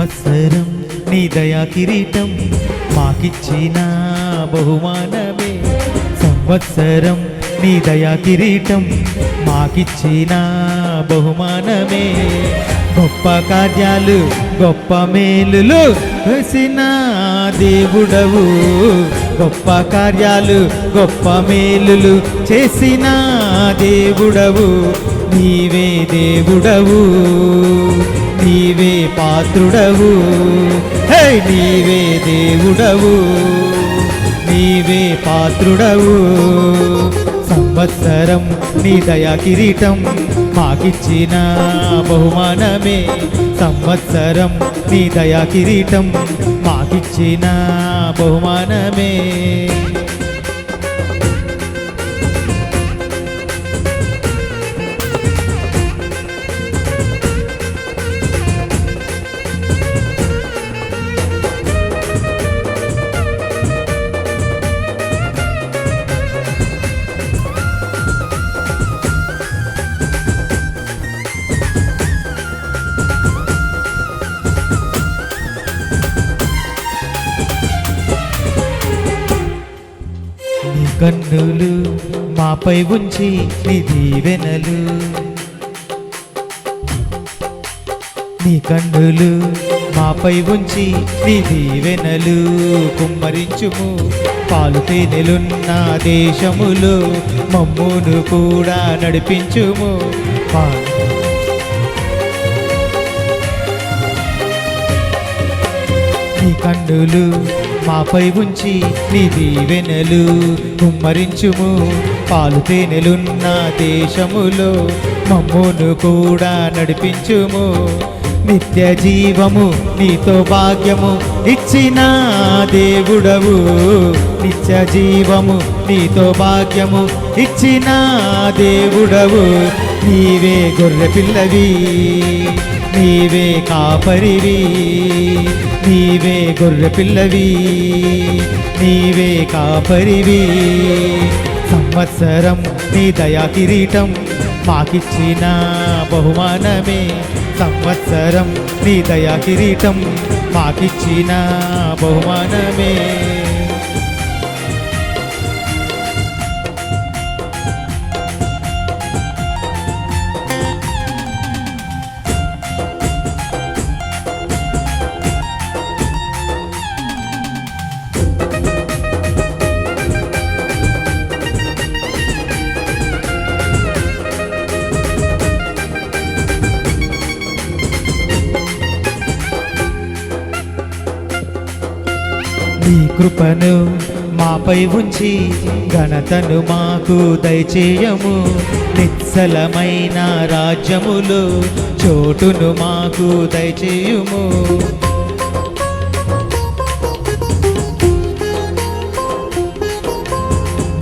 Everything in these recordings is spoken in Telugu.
సంవత్సరం నీ దయా కిరీటం మాకిచ్చిన బహుమానమే. సంవత్సరం నీ దయా కిరీటం మాకిచ్చిన బహుమానమే. గొప్ప కార్యాలు గొప్ప మేలులు వేసిన దేవుడవు. గొప్ప కార్యాలు గొప్ప మేలులు చేసిన దేవుడవు. నీవే దేవుడవు. నీవే పాత్రుడవు. హే నీవే దేవుడవు. నీవే పాత్రుడవు. సంవత్సరం నీ దయా కిరీటం మాకిచ్చిన బహుమానమే. సంవత్సరం నీ దయా కిరీటం మాకిచ్చిన బహుమానమే. కన్నులు మాపై ఉంచి నీ దీవెనలు. నీ కన్నులు మాపై ఉంచి నీ దీవెనలు. కుమ్మరించుము పాలు తేనెలున్న దేశములు మమ్మును కూడా నడిపించుము. పా- నీ కన్నులు మాపై ఉంచి నీ దీవెనలు కుమ్మరించుము. పాలు తేనెలున్న దేశములో మమ్మును కూడా నడిపించుము. నిత్య జీవము నీతో భాగ్యము ఇచ్చిన దేవుడవు. నిత్య జీవము నీతో భాగ్యము ఇచ్చిన దేవుడవు. నీవే గొర్రె పిల్లవి నీవే కాపరివి నీవే గొర్రె పిల్లవి నీవే కాపరివి. సంవత్సరం నీ దయా కిరీటం మాకిచ్చిన బహుమానమే. సంవత్సరం నీ దయా కిరీటం మాకిచ్చిన బహుమానమే. నీ కృపను మాపై ఉంచి ఘనతను మాకు దయచేయము. నిత్సలమైన రాజ్యములు చోటును మాకు దయచేయుము.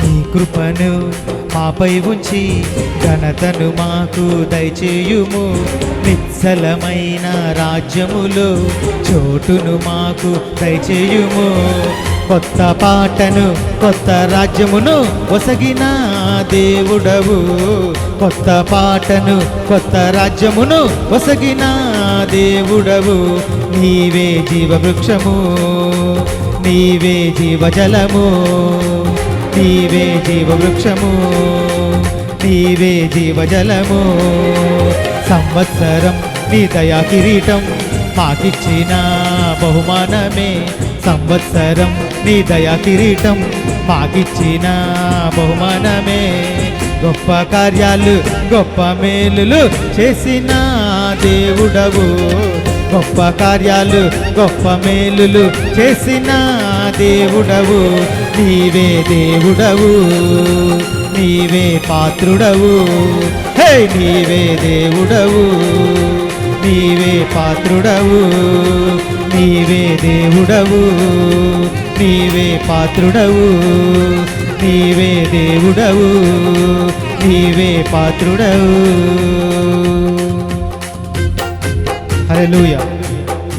నీ కృపను మాపై ఉంచి ఘనతను మాకు దయచేయుము. నిత్సలమైన రాజ్యములో చోటును మాకు దయచేయుము. కొత్త పాటను కొత్త రాజ్యమును ఒసగిన దేవుడవు. కొత్త పాటను కొత్త రాజ్యమును ఒసగిన దేవుడవు. నీవే జీవవృక్షము నీవే జీవజలము నీవే జీవవృక్షము. నీవే జీవజలము. సంవత్సరం నీ దయా కిరీటం మాకిచ్చిన బహుమానమే. సంవత్సరం నీ దయా కిరీటం మాకిచ్చిన బహుమానమే. గొప్ప కార్యాలు గొప్ప మేలులు చేసిన దేవుడవు. గొప్ప కార్యాలు గొప్ప మేలులు చేసిన దేవుడవు. నీవే దేవుడవు. నీవే పాత్రుడవు. హే నీవే దేవుడవు. నీవే పాత్రుడవు. నీవే దేవుడవు. నీవే పాత్రుడవు. నీవే దేవుడవు. నీవే పాత్రుడవు. హలో